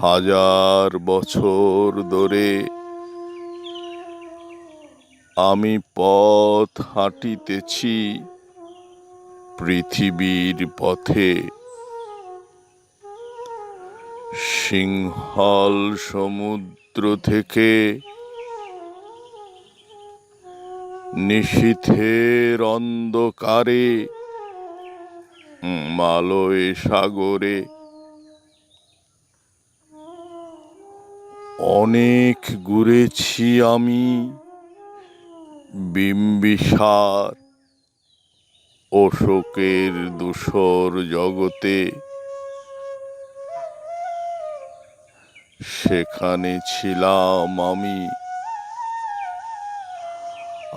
হাজার বছর ধরে আমি পথ হাঁটিতেছি পৃথিবীর পথে। সিংহল সমুদ্র থেকে নিশীথের অন্ধকারে মালয় সাগরে অনেক ঘুরেছি আমি বিম্বিসার অশোকের দূষর জগতে। সেখানে ছিলাম আমি।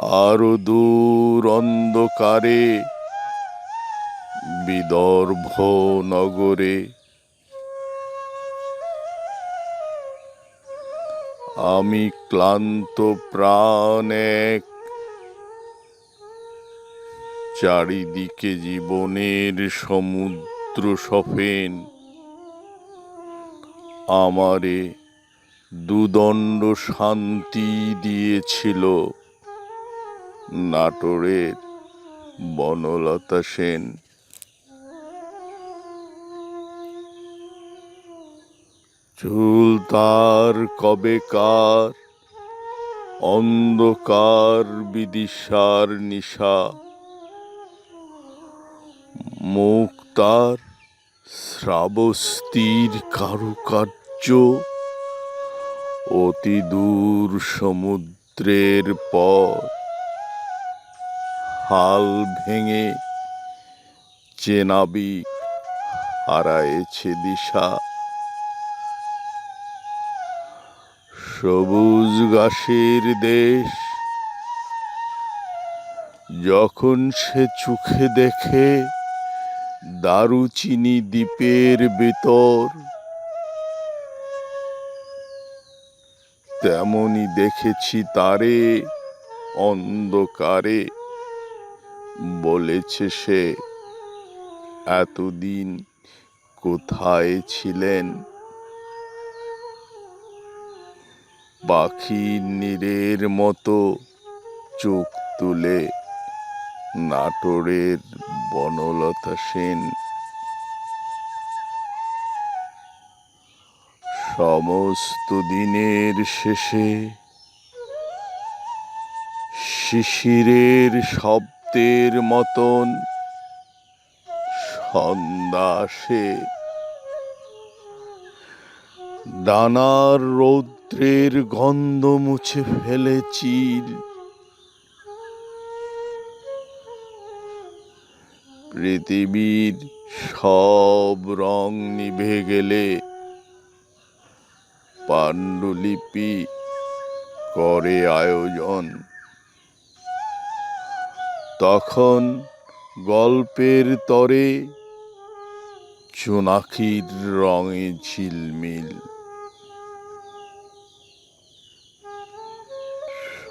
আরও দূর অন্ধকারে বিদর্ভ নগরে। আমি ক্লান্ত প্রাণ এক। চারিদিকে জীবনের সমুদ্র সফেন। আমারে দুদণ্ড শান্তি দিয়েছিল। নাটোরের বনলতা সেন। চুল তার কবেকার? অন্ধকার বিদিশার নিশা। মুখ তার শ্রাবস্তির কারুকার্য। অতি দূর সমুদ্রের পর হাল ভেঙে চেনাবি হারায়েছে দিশা। সবুজ ঘাসের দেশ। যখন সে চোখে দেখে দারুচিনি দ্বীপের ভেতর, তেমনি দেখেছি তারে অন্ধকারে, বলেছে সে, এতদিন কোথায় ছিলেন? পাখির নীরের মতো চোখ তুলে নাটোরের বনলতা সেন। সমস্ত দিনের শেষে শিশিরের শব্দের মতন সন্ধ্যা ডানার রৌদ্রের গন্ধ মুছে ফেলে পৃথিবীর সব রং নিভে গেলে পাণ্ডুলিপি করে আয়োজন। তখন গল্পের তরে চোনাকির রঙে ঝিলমিল।